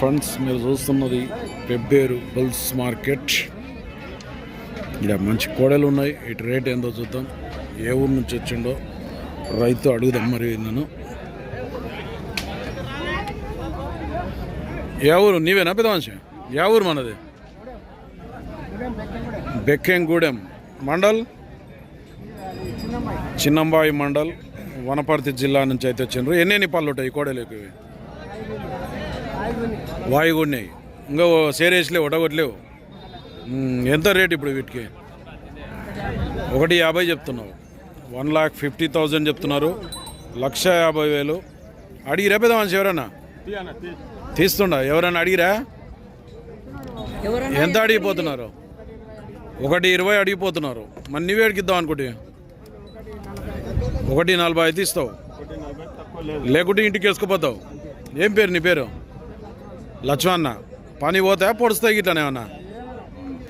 Friends మీరు చూస్తున్నది Pebbair bulls market. ఇక్కడ మంచి కోడలు ఉన్నాయి. ఇటు రేట్ ఏందో చూద్దాం. ఏ ఊరు నుంచి వచ్చిండో రైతు అడుగుదాం మరి నన్ను. ఏ ఊరు? నీవేనా పెద్ద మనిషి ఏ ఊరు మనది? బెక్కెంగూడెం. మండల్? చిన్నంబాయి మండల్. వనపర్తి జిల్లా నుంచి అయితే వచ్చిండ్రు. ఎన్ని ఎన్ని పళ్ళు ఉంటాయి ఈ ఎక్కువ? ఇవి వాయుగుడినాయి ఇంకా సేరేసిలేవు ఒడగొట్లేవు. మ్మ్, ఎంత రేట్ ఇప్పుడు వీటికి? ఒకటి యాభై చెప్తున్నావు. వన్ లాక్ ఫిఫ్టీ థౌజండ్ చెప్తున్నారు. లక్ష యాభై వేలు. అడిగిరా పెద్ద మనిషి ఎవరన్నా? తీస్తుండా? ఎవరన్నా అడిగిరా? ఎంత అడిగిపోతున్నారు? ఒకటి ఇరవై అడిగిపోతున్నారు. మరి నువ్వే అడిగిద్దాం అనుకుంటే? ఒకటి నలభై అయితే ఇస్తావు లేకుంటే ఇంటికి వేసుకుపోతావు. ఏం పేరు నీ పేరు? లక్ష్మణ పని పోతాయా పొడుస్తాయి గిట్లనే ఏమన్నా?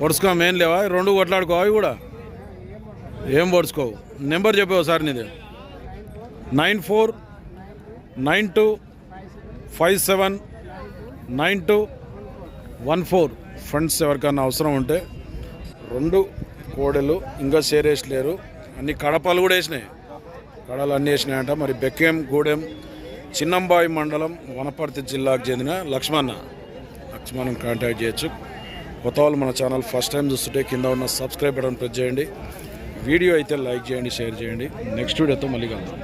పొడుచుకో ఏం లేవా? రెండు కొట్లాడుకో అవి కూడా? ఏం పొడుచుకోవు? నెంబర్ చెప్పావు ఒకసారి నీది. Nine four nine two five seven nine two one four. Friends ఎవరికైనా అవసరం ఉంటే రెండు కోడలు ఇంకా షేర్ వేసలేరు అన్ని కడపలు కూడా వేసినాయి. కడలు అన్నీ వేసినాయంట. మరి బెక్కేం గూడెం చిన్నంబాయి మండలం వనపర్తి జిల్లాకు చెందిన లక్ష్మణ లక్ష్మణ్ కాంటాక్ట్ చేయొచ్చు. కొత్త వాళ్ళు మన ఛానల్ ఫస్ట్ టైం చూస్తుంటే కింద ఉన్న సబ్స్క్రైబ్ బటన్ ప్రెస్ చేయండి. వీడియో అయితే లైక్ చేయండి షేర్ చేయండి. నెక్స్ట్ వీడియోతో మళ్ళీ కలుద్దాం.